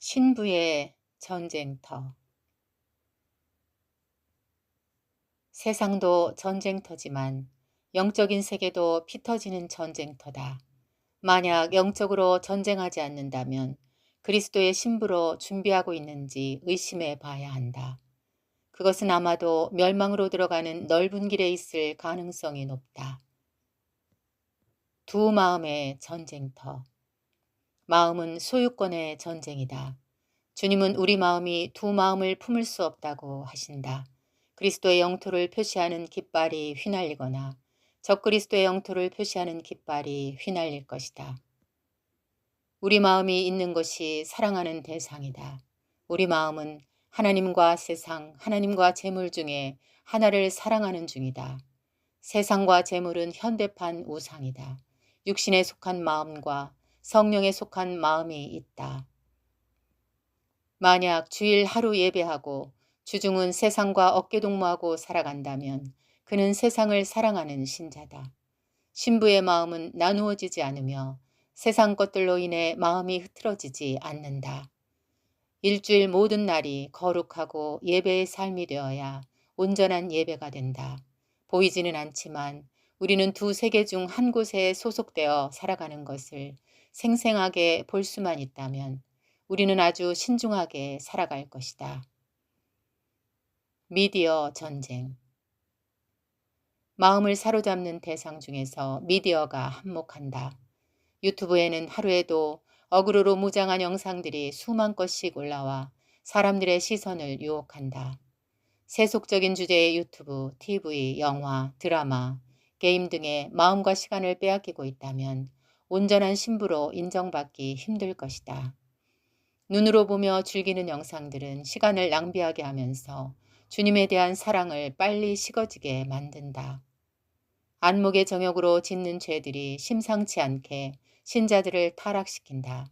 신부의 전쟁터 세상도 전쟁터지만 영적인 세계도 피 터지는 전쟁터다. 만약 영적으로 전쟁하지 않는다면 그리스도의 신부로 준비하고 있는지 의심해 봐야 한다. 그것은 아마도 멸망으로 들어가는 넓은 길에 있을 가능성이 높다. 두 마음의 전쟁터. 마음은 소유권의 전쟁이다. 주님은 우리 마음이 두 마음을 품을 수 없다고 하신다. 그리스도의 영토를 표시하는 깃발이 휘날리거나 적그리스도의 영토를 표시하는 깃발이 휘날릴 것이다. 우리 마음이 있는 것이 사랑하는 대상이다. 우리 마음은 하나님과 세상, 하나님과 재물 중에 하나를 사랑하는 중이다. 세상과 재물은 현대판 우상이다. 육신에 속한 마음과 성령에 속한 마음이 있다. 만약 주일 하루 예배하고 주중은 세상과 어깨동무하고 살아간다면 그는 세상을 사랑하는 신자다. 신부의 마음은 나누어지지 않으며 세상 것들로 인해 마음이 흐트러지지 않는다. 일주일 모든 날이 거룩하고 예배의 삶이 되어야 온전한 예배가 된다. 보이지는 않지만 우리는 두 세계 중 한 곳에 소속되어 살아가는 것을 생생하게 볼 수만 있다면 우리는 아주 신중하게 살아갈 것이다. 미디어 전쟁 마음을 사로잡는 대상 중에서 미디어가 한몫한다. 유튜브에는 하루에도 어그로로 무장한 영상들이 수만 건씩 올라와 사람들의 시선을 유혹한다. 세속적인 주제의 유튜브, TV, 영화, 드라마, 게임 등의 마음과 시간을 빼앗기고 있다면 온전한 신부로 인정받기 힘들 것이다. 눈으로 보며 즐기는 영상들은 시간을 낭비하게 하면서 주님에 대한 사랑을 빨리 식어지게 만든다. 안목의 정욕으로 짓는 죄들이 심상치 않게 신자들을 타락시킨다.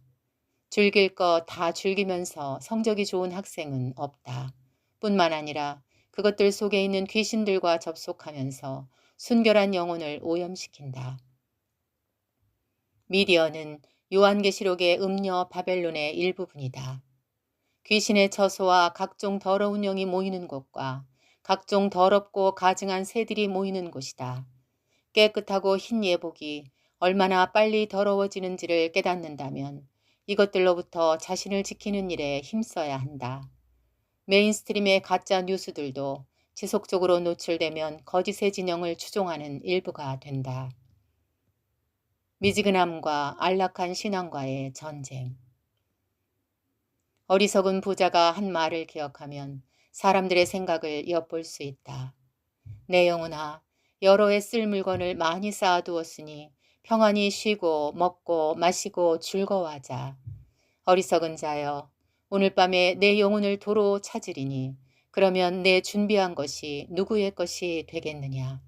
즐길 거 다 즐기면서 성적이 좋은 학생은 없다. 뿐만 아니라 그것들 속에 있는 귀신들과 접속하면서 순결한 영혼을 오염시킨다. 미디어는 요한계시록의 음녀 바벨론의 일부분이다. 귀신의 처소와 각종 더러운 영이 모이는 곳과 각종 더럽고 가증한 새들이 모이는 곳이다. 깨끗하고 흰 예복이 얼마나 빨리 더러워지는지를 깨닫는다면 이것들로부터 자신을 지키는 일에 힘써야 한다. 메인스트림의 가짜 뉴스들도 지속적으로 노출되면 거짓의 진영을 추종하는 일부가 된다. 미지근함과 안락한 신앙과의 전쟁. 어리석은 부자가 한 말을 기억하면 사람들의 생각을 엿볼 수 있다. 내 영혼아, 여러 해 쓸 물건을 많이 쌓아두었으니 평안히 쉬고 먹고 마시고 즐거워하자. 어리석은 자여, 오늘 밤에 내 영혼을 도로 찾으리니 그러면 내 준비한 것이 누구의 것이 되겠느냐.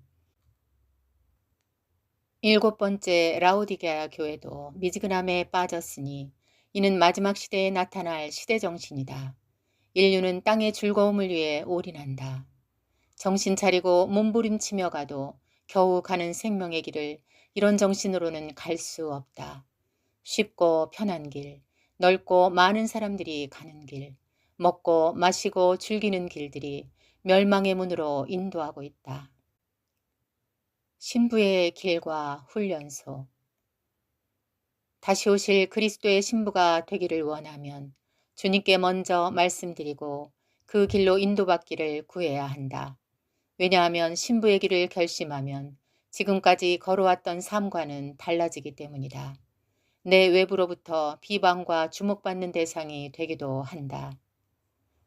일곱 번째 라우디게아 교회도 미지근함에 빠졌으니 이는 마지막 시대에 나타날 시대 정신이다. 인류는 땅의 즐거움을 위해 올인한다. 정신 차리고 몸부림치며 가도 겨우 가는 생명의 길을 이런 정신으로는 갈 수 없다. 쉽고 편한 길, 넓고 많은 사람들이 가는 길, 먹고 마시고 즐기는 길들이 멸망의 문으로 인도하고 있다. 신부의 길과 훈련소. 다시 오실 그리스도의 신부가 되기를 원하면 주님께 먼저 말씀드리고 그 길로 인도받기를 구해야 한다. 왜냐하면 신부의 길을 결심하면 지금까지 걸어왔던 삶과는 달라지기 때문이다. 내 외부로부터 비방과 주목받는 대상이 되기도 한다.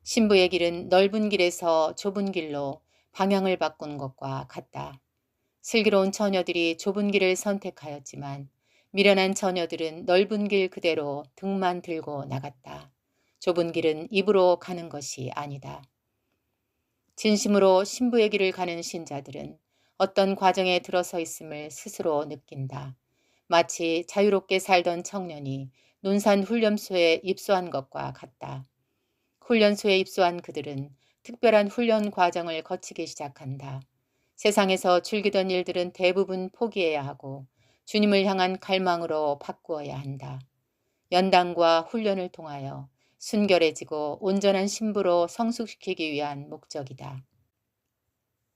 신부의 길은 넓은 길에서 좁은 길로 방향을 바꾼 것과 같다. 슬기로운 처녀들이 좁은 길을 선택하였지만 미련한 처녀들은 넓은 길 그대로 등만 들고 나갔다. 좁은 길은 입으로 가는 것이 아니다. 진심으로 신부의 길을 가는 신자들은 어떤 과정에 들어서 있음을 스스로 느낀다. 마치 자유롭게 살던 청년이 논산 훈련소에 입소한 것과 같다. 훈련소에 입소한 그들은 특별한 훈련 과정을 거치기 시작한다. 세상에서 즐기던 일들은 대부분 포기해야 하고 주님을 향한 갈망으로 바꾸어야 한다. 연단과 훈련을 통하여 순결해지고 온전한 신부로 성숙시키기 위한 목적이다.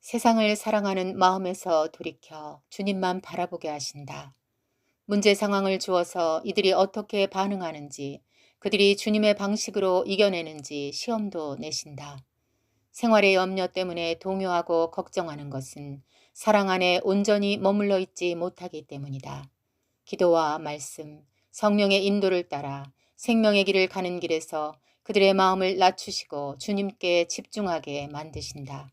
세상을 사랑하는 마음에서 돌이켜 주님만 바라보게 하신다. 문제 상황을 주어서 이들이 어떻게 반응하는지, 그들이 주님의 방식으로 이겨내는지 시험도 내신다. 생활의 염려 때문에 동요하고 걱정하는 것은 사랑 안에 온전히 머물러 있지 못하기 때문이다. 기도와 말씀, 성령의 인도를 따라 생명의 길을 가는 길에서 그들의 마음을 낮추시고 주님께 집중하게 만드신다.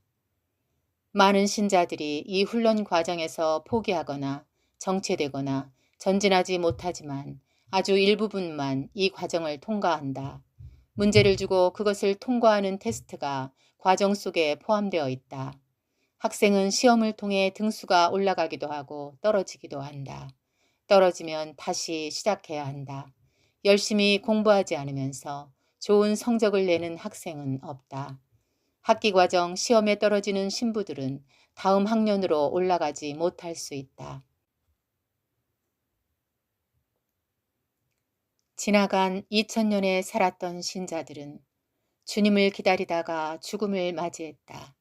많은 신자들이 이 훈련 과정에서 포기하거나 정체되거나 전진하지 못하지만 아주 일부분만 이 과정을 통과한다. 문제를 주고 그것을 통과하는 테스트가 과정 속에 포함되어 있다. 학생은 시험을 통해 등수가 올라가기도 하고 떨어지기도 한다. 떨어지면 다시 시작해야 한다. 열심히 공부하지 않으면서 좋은 성적을 내는 학생은 없다. 학기 과정 시험에 떨어지는 신부들은 다음 학년으로 올라가지 못할 수 있다. 지나간 2000년에 살았던 신자들은 주님을 기다리다가 죽음을 맞이했다.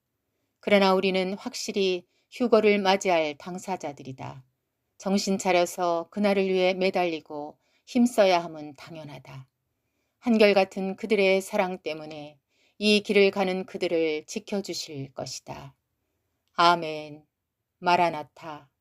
그러나 우리는 확실히 휴거를 맞이할 당사자들이다. 정신 차려서 그날을 위해 매달리고 힘써야 함은 당연하다. 한결같은 그들의 사랑 때문에 이 길을 가는 그들을 지켜주실 것이다. 아멘. 마라나타.